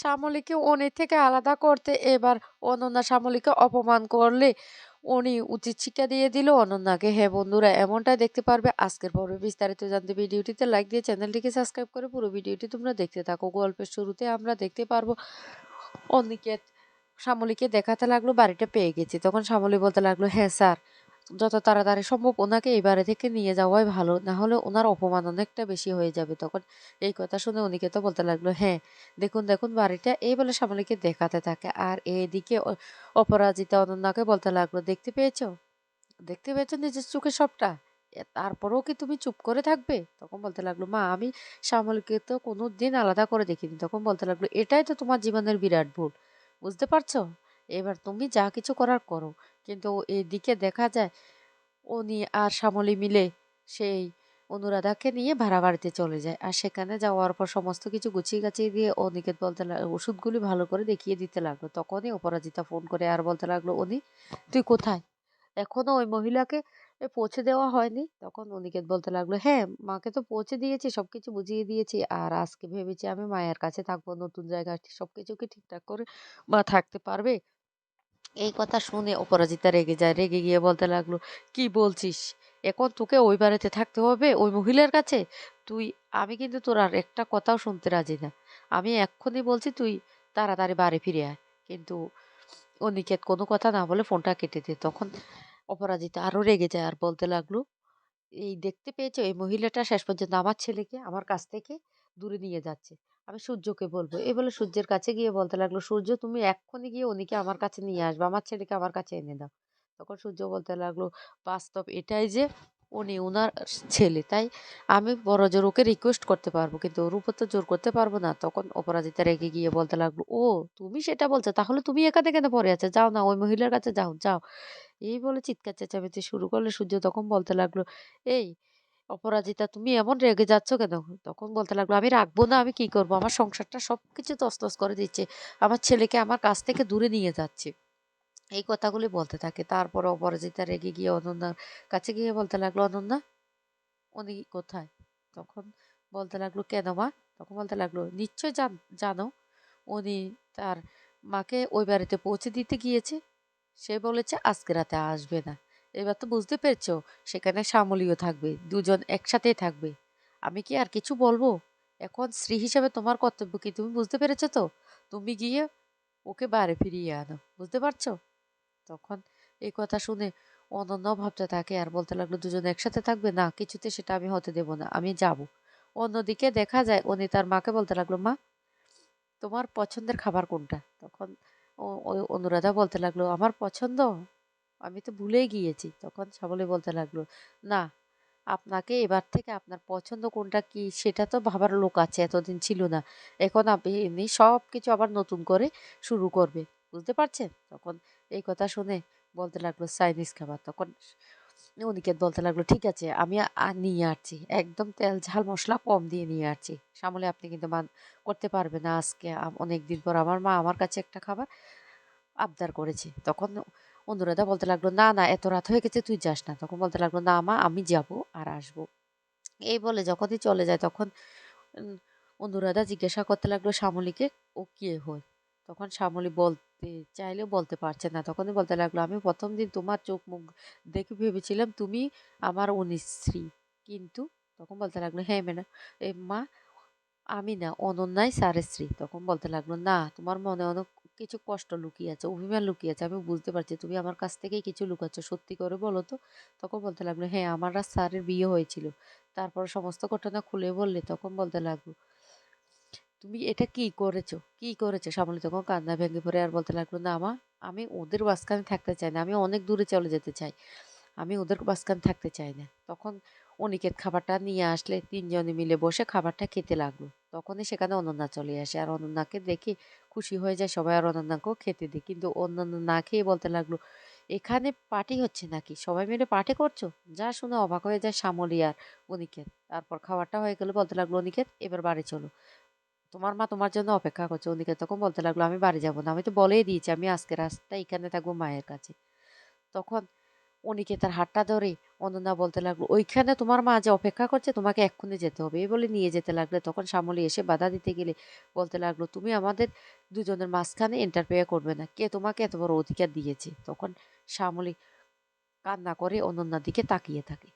শ্যামলীকে উনি থেকে আলাদা করতে, এবার অনন্যা শ্যামলীকে অপমান করলে উনি উচিত শিক্ষা দিয়ে দিল। অনন্যাকে হ্যাঁ বন্ধুরা এমনটাই দেখতে পারবে? আজকের পর্বে বিস্তারিত জানতে ভিডিওটিতে লাইক দিয়ে চ্যানেলটিকে সাবস্ক্রাইব করে পুরো ভিডিওটি তোমরা দেখতে থাকো। গল্পের শুরুতে আমরা দেখতে পারব অনিকেত শ্যামলীকে দেখাতে লাগল, বাড়িটা পেয়ে গেছি। তখন শ্যামলী বলতে লাগল হ্যাঁ স্যার। যত তাড়াতাড়ি সম্ভব ওনাকে এই বাড়ি থেকে নিয়ে যাওয়াই ভালো না হলে ওনার অপমান অনেকটা বেশি হয়ে যাবে তখন। এই কথা শুনে উনিকে তো বলতে লাগল হ্যাঁ দেখুন দেখুন বাড়িটা। এই বলে শ্যামলীকে দেখাতে থাকে। আর এইদিকে অ- অপরাজিতা অনন্যাকে বলতে লাগল, দেখতে পেয়েছ? দেখতে পেয়েছ নিজের চোখে সবটা? তারপরেও কি তুমি চুপ করে থাকবে? তখন বলতে লাগল, মা, আমি শ্যামলকে তো কোনো দিন আলাদা করে দেখিনি। তখন বলতে লাগল, এটাই তো তোমার জীবনের বিরাট ভুল, বুঝতে পারছ? এবার তুমি যা কিছু করার করো। কিন্তু এদিকে দেখা যায় উনি আর শ্যামলী মিলে সেই অনুরাধাকে নিয়ে ভাড়া বাড়িতে চলে যায়। আর সেখানে যাওয়ার পর সমস্ত কিছু গুছিয়ে গাছিয়ে দিয়ে অনিকেত বলতে লাগল ওষুধগুলি ভালো করে দেখিয়ে দিতে লাগল। তখনই অপরাজিতা ফোন করে আর বলতে লাগল, উনি, তুই কোথায়? এখনও ওই মহিলাকে পৌঁছে দেওয়া হয়নি? তখন অনিকেত বলতে লাগল হ্যাঁ মাকে তো পৌঁছে দিয়েছি সব কিছু বুঝিয়ে দিয়েছি। আর আজকে ভেবেছি আমি মায়ের কাছে থাকব, নতুন জায়গায় সবকিছু কি ঠিকঠাক করে মা থাকতে পারবে? এই কথা শুনে অপরাজিতা রেগে যায়। রেগে গিয়ে বলতে লাগল, কি বলছিস? এখন তোকে ওই বাড়িতে থাকতে হবে, ওই মহিলার কাছে? তুই, আমি কিন্তু তোর আর একটা কথাও শুনতে রাজি না। আমি এক্ষুনি বলছি তুই তাড়াতাড়ি বাড়ি ফিরে আয়। কিন্তু অনিকেত কোনো কথা না বলে ফোনটা কেটে দিয়ে। তখন অপরাজিতা আরও রেগে যায় আর বলতে লাগল, এই দেখতে পেয়েছ, এই মহিলাটা শেষ পর্যন্ত আমার ছেলেকে, আমার কাছ থেকে দূরে নিয়ে যাচ্ছে। আমি সূর্যকে বলব। এই বলে সূর্যের কাছে গিয়ে বলতে লাগল, সূর্য, তুমি এক্ষুনি গিয়ে উনিকে আমার কাছে নিয়ে আসবে, আমার ছেলেকে আমার কাছে এনে দাও। তখন সূর্য বলতে লাগল, বাস্তব এটাই যে উনি উনার ছেলে, তাই আমি বড় জোর ওকে রিকোয়েস্ট করতে পারব, কিন্তু ওর উপর তো জোর করতে পারব না। তখন অপরাজিতা রেগে গিয়ে বলতে লাগল, ও, তুমি সেটা বলছো? তাহলে তুমি এখানে কেন পড়ে আছো? যাও না, ওই মহিলার কাছে যাও যাও। এই বলে চিৎকার চেঁচামেচি শুরু করলে সূর্য তখন বলতে লাগল, এই অপরাজিতা, তুমি এমন রেগে যাচ্ছ কেন? তখন বলতে লাগল, আমি রাখব না, আমি কি করব? আমার সংসারটা সবকিছু তছনছ করে দিচ্ছে। আমার ছেলেকে আমার কাছ থেকে দূরে নিয়ে যাচ্ছে। এই কথাগুলি বলতে থাকে। তারপরে অপরাজিতা রেগে গিয়ে অনন্যার কাছে গিয়ে বলতে লাগল, অনন্যা, উনি কোথায়? তখন বলতে লাগল, কেন মা? তখন বলতে লাগল, নিশ্চয় জানো উনি তার মাকে ওই বাড়িতে পৌঁছে দিতে গিয়েছে। সে বলেছে, আজকে রাতে আসবে না। এবার তো বুঝতে পেরেছ, সেখানে শ্যামলীও থাকবে, দুজন একসাথেই থাকবে। আমি কি আর কিছু বলব? এখন স্ত্রী হিসাবে তোমার কর্তব্য কি, তুমি বুঝতে পেরেছ তো? তুমি গিয়ে ওকে বাড়ি ফিরিয়ে আনো, বুঝতে পারছ? তখন এই কথা শুনে অনন্য ভাবতে থাকে, আর বলতে লাগল, দুজন একসাথে থাকবে? না, কিছুতে সেটা আমি হতে দেব না, আমি যাব। অন্যদিকে দেখা যায়, উনি তার মাকে বলতে লাগল, মা, তোমার পছন্দের খাবার কোনটা? তখন অনুরাধা বলতে লাগল, আমার পছন্দ আমি তো ভুলেই গিয়েছি। তখন শ্যামলী বলতে লাগল, না, আপনাকে এবার থেকে আপনার পছন্দ কোনটা কি সেটা তো ভাবার লোক আছে, এতদিন ছিল না। এখন আপনি সব কিছু আবার নতুন করে শুরু করবে। বুঝতে পারছেন? তখন এই কথা শুনে বলতে লাগল চাইনিজ খাবার। তখন অনিকেত বলতে লাগল, ঠিক আছে, আমি নিয়ে আসছি। একদম তেল, ঝাল, মশলা কম দিয়ে নিয়ে আসছি। সামলে আপনি কিন্তু মান করতে পারবে না। আজকে অনেক দিন পর আমার মা আমার কাছে একটা খাবার আবদার করেছে। তখন অনুরাধা বলতে লাগল, না না, এত রাত হয়ে গেছে, তুই যাস না। তখন বলতে লাগল, না, মা, আমি যাব আর আসব। এই বলে যখনই চলে যায়, তখন অনুরাধা জিজ্ঞাসা করতে লাগল শ্যামলীকে, ও কে হয়? তখন শ্যামলী বলতে, চাইলেও বলতে পারছে না। তখনই বলতে লাগল, আমি প্রথম দিন তোমার চোখ মুখ দেখে ভেবেছিলাম তুমি আমার উনি স্ত্রী। কিন্তু, তখন বলতে লাগল হ্যাঁ মেনা, এ, মা, আমি না অনন্যাই স্যারের স্ত্রী। তখন বলতে লাগল, না, তোমার মনে অনেক কিছু কষ্ট লুকিয়ে আছে, অভিমান লুকিয়ে আছে। আমি বুঝতে পারছি, তুমি আমার কাছ থেকেই কিছু লুকাচ্ছ, সত্যি করে বলো তো। তখন বলতে লাগল হ্যাঁ আমার আর স্যারের বিয়ে হয়েছিল। তারপর সমস্ত ঘটনা খুলে বললে তখন বলতে লাগল, তুমি এটা কি করেছ? কি করেছ? সামনে তখন কান্না ভেঙে পড়ে আর বলতে লাগল, না মা, আমি ওদের মাঝখানে থাকতে চাই না, আমি অনেক দূরে চলে যেতে চাই। আমি ওদের মাঝখানে থাকতে চাই না। তখন অনিকেত খাবারটা নিয়ে আসলে তিনজনে মিলে বসে খাবারটা খেতে লাগল। তখনই সেখানে অনন্যা চলে আসে। আর অনন্যাকে দেখে খুশি হয়ে যায়, সবাই আর অনন্যাকেও খেতে দিই কিন্তু অন্যান্য না খেয়ে বলতে লাগল, এখানে পার্টি হচ্ছে নাকি? সবাই মিলে পার্টি করছ? যা শুনে অবাক হয়ে যায় শ্যামলী আর অনিকেত। তারপর খাবারটা হয়ে গেলে বলতে লাগল, অনিকেত, এবার বাড়ি চলো। তোমার মা তোমার জন্য অপেক্ষা করছে। অনিকেত তখন বলতে লাগল, আমি বাড়ি যাব না। আমি তো বলেই দিয়েছি, আমি আজকে রাস্তা এখানে থাকব মায়ের কাছে। তখন অনিকেতার হাতটা ধরে অনন্যা বলতে লাগল, ওইখানে তোমার মা যে অপেক্ষা করছে তোমাকে এক্ষুনি যেতে হবে। এই বলে নিয়ে যেতে লাগলে। তখন শ্যামলী এসে বাধা দিতে গেলে বলতে লাগল, তুমি আমাদের দুজনের মাঝখানে ইন্টারফেয়ার করবে না। কে তোমাকে এত বড় অধিকার দিয়েছে? তখন শ্যামলী কান্না করে অনন্যার দিকে তাকিয়ে থাকে।